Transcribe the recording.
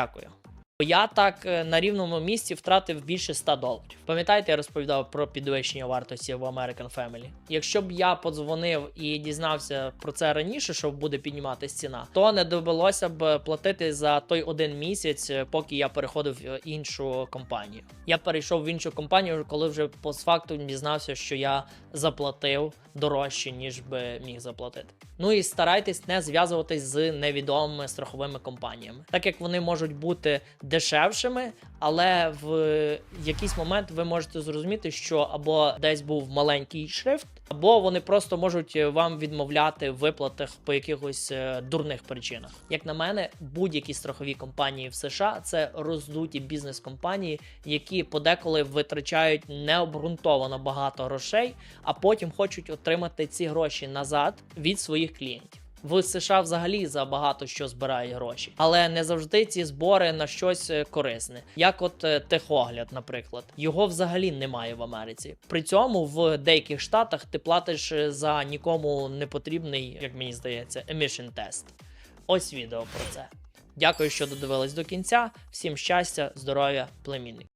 Дякую. Я так е, на рівному місці втратив більше 100 доларів. Пам'ятаєте, я розповідав про підвищення вартості в American Family? Якщо б я подзвонив і дізнався про це раніше, що буде підніматися ціна, то не довелося б платити за той один місяць, е, поки я переходив в іншу компанію. Я перейшов в іншу компанію, коли вже постфактум дізнався, що я заплатив дорожче, ніж би міг заплатити. Ну і старайтесь не зв'язуватись з невідомими страховими компаніями, так як вони можуть бути дешевшими, але в якийсь момент ви можете зрозуміти, що або десь був маленький шрифт, або вони просто можуть вам відмовляти в виплатах по якихось е, дурних причинах. Як на мене, будь-які страхові компанії в США це роздуті бізнес-компанії, які подеколи витрачають необґрунтовано багато грошей, а потім хочуть отримати ці гроші назад від своїх клієнтів. В США взагалі за багато що збирають гроші, але не завжди ці збори на щось е, корисне, як от е, техогляд, наприклад, його взагалі немає в Америці. При цьому в деяких штатах ти платиш е, за нікому не потрібний, як мені здається, emission тест. Ось відео про це. Дякую, що додивились до кінця. Всім щастя, здоров'я, племінник.